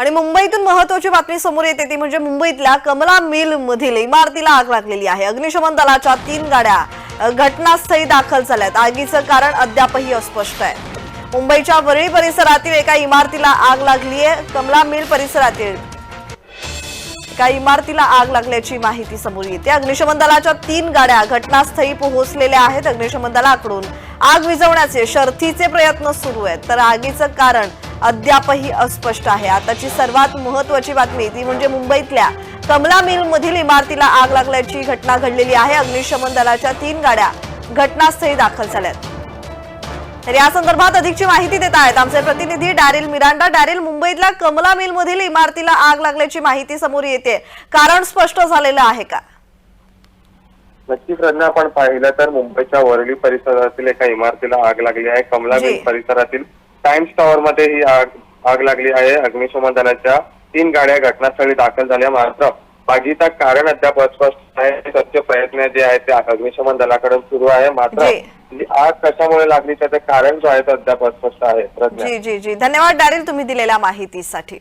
आणि मुंबईतून महत्वाची बातमी समोर येते ती म्हणजे मुंबईतल्या कमला मिल मधील इमारतीला आग लागलेली आहे. अग्निशमन दलाच्या तीन गाड्या घटनास्थळी दाखल झाल्यात. आगीचं कारण अद्यापही अस्पष्ट आहे. मुंबईच्या वरळी परिसरातील एका इमारतीला आग लागली आहे कमला मिल परिसरातील एका इमारतीला आग लागल्याची माहिती समोर येते. अग्निशमन दलाच्या तीन गाड्या घटनास्थळी पोहोचलेल्या आहेत. अग्निशमन दलाकडून आग विझवण्याचे शर्थीचे प्रयत्न सुरू आहेत. तर आगीचं कारण अद्यापही अस्पष्ट आहे. आताची सर्वात महत्वाची बातमी ती म्हणजे मुंबईतल्या कमला मिल मधील इमारतीला आग लागल्याची घटना घडलेली आहे. अग्निशमन दलाच्या तीन गाड्या घटनास्थळी दाखल झाल्यात. तर या संदर्भात अधिकची माहिती देत आहेत आमचे प्रतिनिधी डॅरिल मिरांडा. डॅरिल मुंबईतल्या कमला मिल मधील इमारतीला आग लागल्याची माहिती समोर येते. कारण स्पष्ट झालेलं आहे का? नक्कीच प्रज्ञा आपण पाहिलं तर मुंबईच्या वरळी परिसरातील एका इमारतीला आग लागली आहे. कमला. मिल परिसरातील टाइम्स टॉवर मध्ये ही आग आग लागली आहे. अग्निशमन दलाच्या तीन गाड्या घटनास्थळी दाखल झाल्या. मात्र आगीचं कारण अद्याप अस्पष्ट आहे. सत्य प्रयत्न जे आहेत ते अग्निशमन दलाकडून सुरू आहे. मात्र आग कशामुळे लागली? त्याचं कारण जो आहे ते अद्याप अस्पष्ट आहे जी जी जी. धन्यवाद डॅरिल तुम्ही दिलेल्या माहितीसाठी.